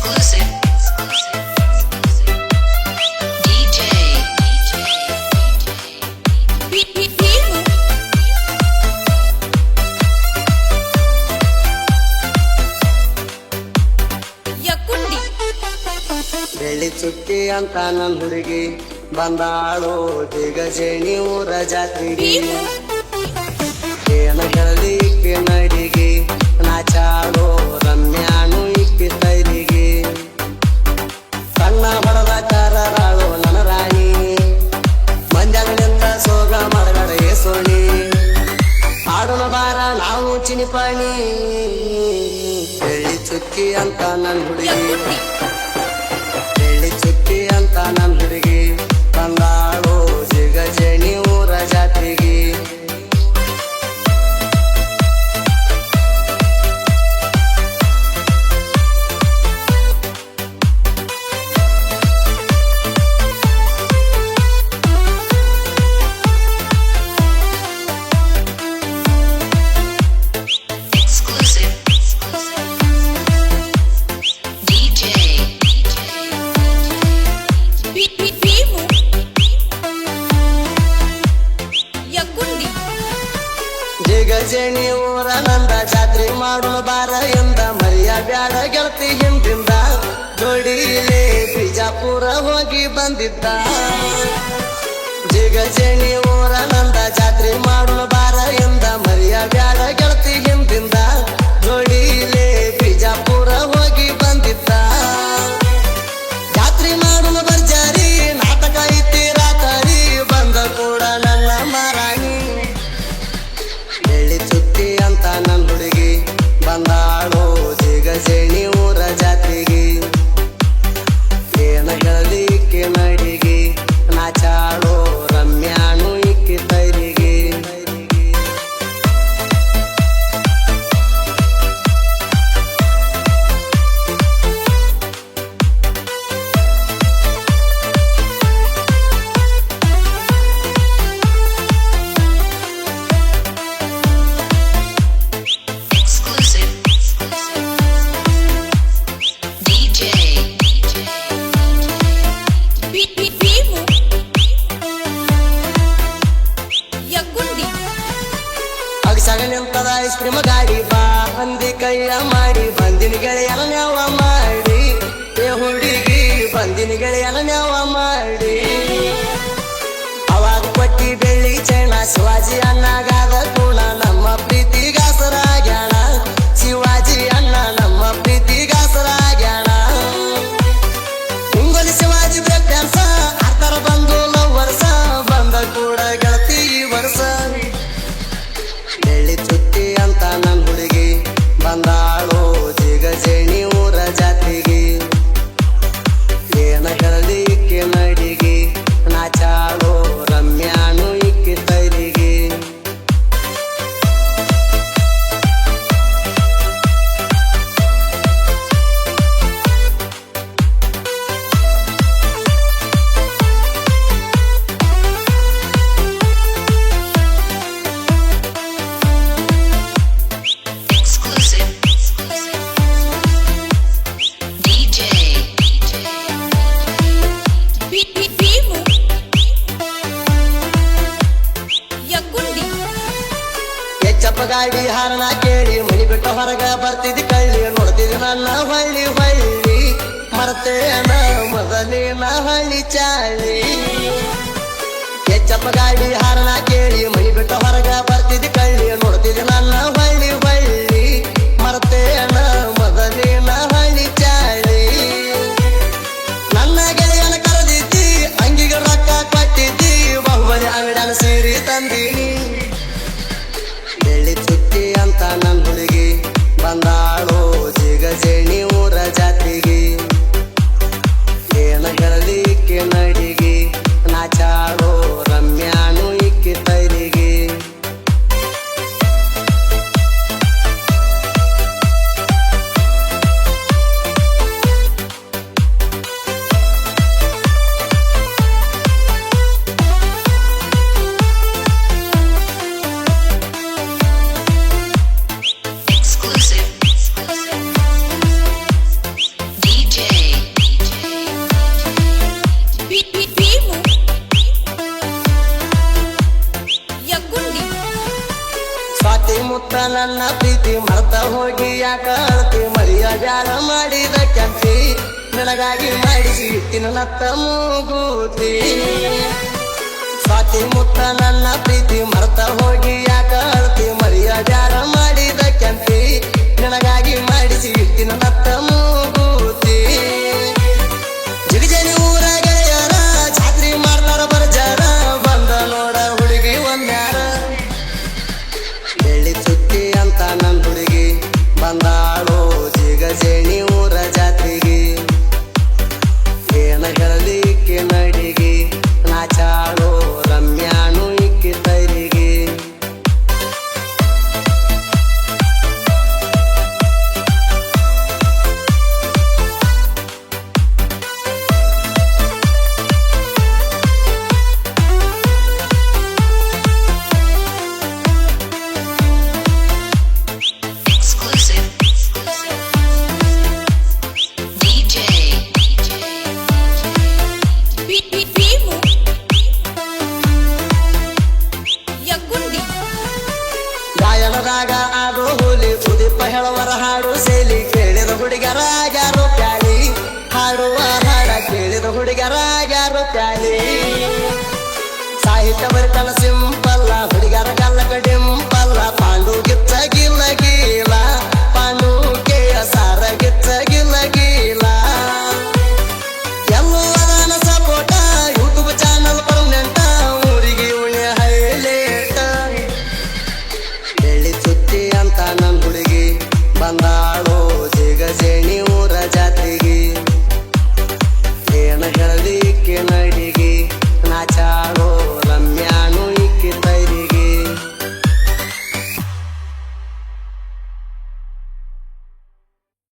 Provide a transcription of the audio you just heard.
Exclusive. DJ. ಯಕುಂಡಿ ಬೆಳ್ಳಿ ಚುಕ್ಕಿ ಅಂತ ನನ್ ಹುಡುಗಿ ಬಂದಾಳು ದಿಗಜೇಣಿ ಊರ ಜಾತ್ರೆಗೆ ಏನ ಬಾರ ನಾವು ಚಿನಿಪಾಣಿ ಬೆಳ್ಳಿ ಚುಕ್ಕಿ ಅಂತ ನನ್ ಹುಡುಗಿ ಬಿಜಾಪುರ ಹೋಗಿ ಬಂದಿದ್ದ. ಜಿಗಜೇಣಿ ಊರ ನಂದ ಜಾತ್ರೆ ಮಾಡುವ ಬಾರ ಎಂದ, ಮರಿಯ ಬ್ಯಾಡ ಗೆಳತಿ ಹಿಂದಿಂದ. ನೋಡಿಲೆ ಬಿಜಾಪುರ ಬಂದಿ ಕೈಯ ಮಾಡಿ, ಬಂದಿನ ಗೆಳೆಯನ ನ್ಯಾವ ಮಾಡಿ. ಏ ಹುಡುಗಿ, ಬಂದಿನ ಗೆಳೆಯನ ನ್ಯಾವ ಮಾಡಿ. ಅವಾಗ ಕೊಟ್ಟಿ ಬೆಳ್ಳಿ ಚೆನ್ನ ಶಿವಾಜಿ ಅಣ್ಣಗಾದ ಗಾಡಿ ಹಾರನ ಕೇಳಿ, ಮನಿ ಬಿಟ್ಟ ಹೊರಗ ಬರ್ತಿದ್ ಕಳ್ಳಿ ನೋಡ್ತಿದ್ ನನ್ನ ಹೊಳ್ಳಿ ಹೊಳ್ಳಿ ಮರ್ತೇನ ಮೊದಲಿನ ಹಳ್ಳಿ ಚಾಳಿ ಹೆಚ್ಚಪ್ಪ ಗಾಡಿ ಹಾರನ ಕೇಳಿ, ಮನಿ ಬಿಟ್ಟ ಹೊರಗ ಬರ್ತಿದ್ ಕಳ್ಳಿ ನೋಡ್ತಿದ್ ನನ್ನ ಹೊಳ್ಳಿ ಹೊಳ್ಳಿ ಮರ್ತೇನ ಮೊದಲಿನ ಹಳ್ಳಿ ಚಾಳಿ ನನ್ನ ಗೆಳೆಯನ ಕರೆದಿದ್ದಿ, ಅಂಗಿಗೆ ರೊಕ್ಕ ಕೊಟ್ಟಿದ್ದಿ. ಬಹುಬಲಿ ಅಂಗಡನ ಸೇರಿ ತಂದೀನಿ. ಜಿಗಜೇಣಿ ಯಾಕ ಹೋಗಿ ಮರಿಯ ಬ್ಯಾಡ ಮಾಡಿದ ಕೆಂಪಿ ನಿನಗಾಗಿ ಮಾಡಿಸಿ ನತ್ತ ಮೂಗೂತಿ. ಸ್ವಾತಿ ಮುತ್ತ ನನ್ನ ಪ್ರೀತಿ ಮರ್ತ ಹೋಗಿ ಯಾಕ ಅಳ್ತಿ ಮರಿಯ ಹೇಳುವರ ಹಾಡು ಸೇಲಿ ಕೇಳಿದ ಹುಡುಗರ ಯಾರು ಪ್ಯಾಲಿ? ಹಾಡುವ ಹಾಡ ಕೇಳಿದ ಹುಡುಗರ ಯಾರು ಪ್ಯಾಲಿ? ಸಾಹಿತ್ಯ ಬರಿತನ ಸಿಂಪಲ್ಲ, ಹುಡುಗರ ಕಲ್ಲ ಕಡಿಂಪಲ್ಲ ಪಾಂಡು ಗಿಚ್ಚ ಗಿಲ್ಲ ಗೀಲ, ಪಾಂಡು ಕೇಳ ಸಾರ ಗಿಚ್ಚ ಗಿಲ್ಲ